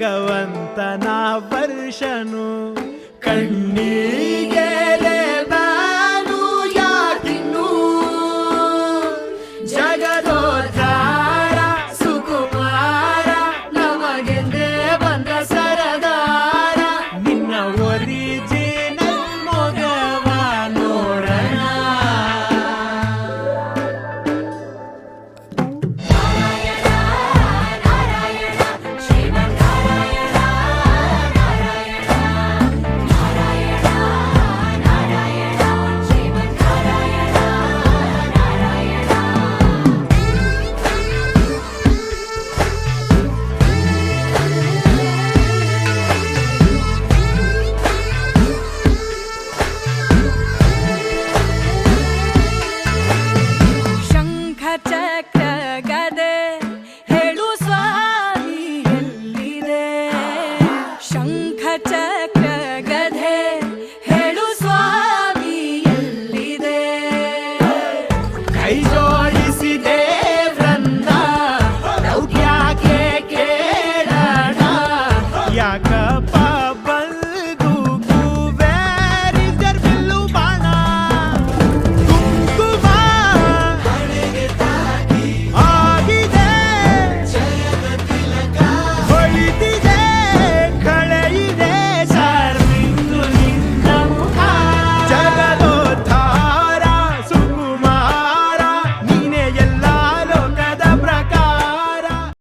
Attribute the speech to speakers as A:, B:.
A: ಭಗವಂತನ ವರ್ಷನು ಕಣ್ಣಿಗೆ ಕೈಜೋಡಿಸಿದೇವ್ರನ್ನ ಯಾಕೆ ಕೇಳೋಣ? ಯಾಕ